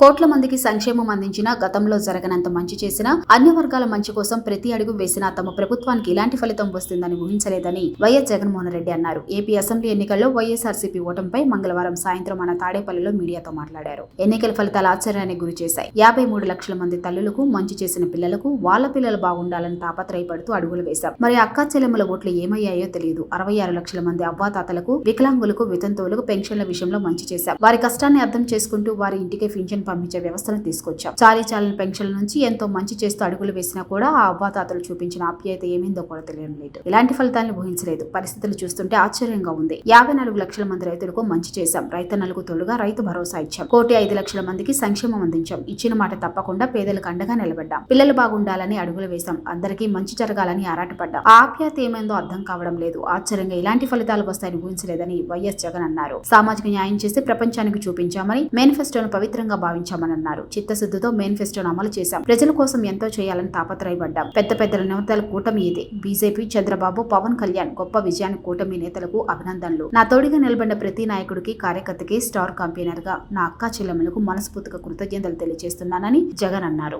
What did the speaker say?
కోట్ల మందికి సంక్షేమం అందించిన గతంలో జరగనంత మంచి చేసిన అన్ని వర్గాల మంచి కోసం ప్రతి అడుగు వేసినా తమ ప్రభుత్వానికి ఇలాంటి ఫలితం వస్తుందని ఊహించలేదని వైఎస్ జగన్మోహన్ రెడ్డి అన్నారు. ఏపీ అసెంబ్లీ ఎన్నికల్లో వైఎస్ఆర్సీపీ ఓటమిపై మంగళవారం సాయంత్రం మన తాడేపల్లిలో మీడియాతో మాట్లాడారు. ఎన్నికల ఫలితాలు ఆశ్చర్యానికి గురి చేశాయి. యాభై మూడు లక్షల మంది తల్లులకు మంచి చేసిన పిల్లలకు వాళ్ళ పిల్లలు బాగుండాలని తాపత్రయపడుతూ అడుగులు వేశాం. మరి అక్కా చెల్లెమ్మల ఓట్లు ఏమయ్యాయో తెలియదు. అరవై ఆరు లక్షల మంది అవ్వాతాతలకు వికలాంగులకు వితంతువులకు పెన్షన్ల విషయంలో మంచి చేశాం. వారి కష్టాన్ని అర్థం చేసుకుంటూ వారి ఇంటికి పింఛన్ పంపించే వ్యవస్థను తీసుకొచ్చాం. చాలీ చాలని పెన్షన్ల నుంచి ఎంతో మంచి చేస్తూ అడుగులు వేసినా కూడా ఆ అవ్వాతాతలు చూపించిన ఆప్యాయత ఏమైందో కూడా తెలియడం లేదు. ఇలాంటి ఫలితాలను ఊహించలేదు. పరిస్థితులు చూస్తుంటే ఆశ్చర్యంగా ఉంది. యాభై నాలుగు లక్షల మంది రైతులకు మంచి చేశాం. రైతన్నలకు తోడుగా రైతు భరోసా ఇచ్చాం. కోటి ఐదు లక్షల మందికి సంక్షేమం అందించాం. ఇచ్చిన మాట తప్పకుండా పేదలకు అండగా నిలబడ్డాం. పిల్లలు బాగుండాలని అడుగులు వేశాం. అందరికీ మంచి జరగాలని ఆరాటపడ్డాం. ఆ ఆప్యాయత ఏమైందో అర్థం కావడం లేదు. ఆశ్చర్యంగా ఇలాంటి ఫలితాలు వస్తాయని ఊహించలేదని వైఎస్ జగన్ అన్నారు. సామాజిక న్యాయం చేసి ప్రపంచానికి చూపించామని మేనిఫెస్టోను పవిత్రంగా భావించారు భావించామన్నారు చిత్తశుద్ధితో మేనిఫెస్టోను అమలు చేశాం. ప్రజల కోసం ఎంతో చేయాలని తాపత్రయపడ్డాం. పెద్ద పెద్ద నేతల కూటమి ఇదే. బీజేపీ చంద్రబాబు పవన్ కళ్యాణ్ గొప్ప విజయాన్ని కూటమి నేతలకు అభినందనలు. నా తోడిగా నిలబడిన ప్రతి నాయకుడికి కార్యకర్తకి స్టార్ కంపెనర్గా నా అక్క చెల్లెమ్మలకు మనస్ఫూర్తిగా కృతజ్ఞతలు తెలియజేస్తున్నానని జగన్ అన్నారు.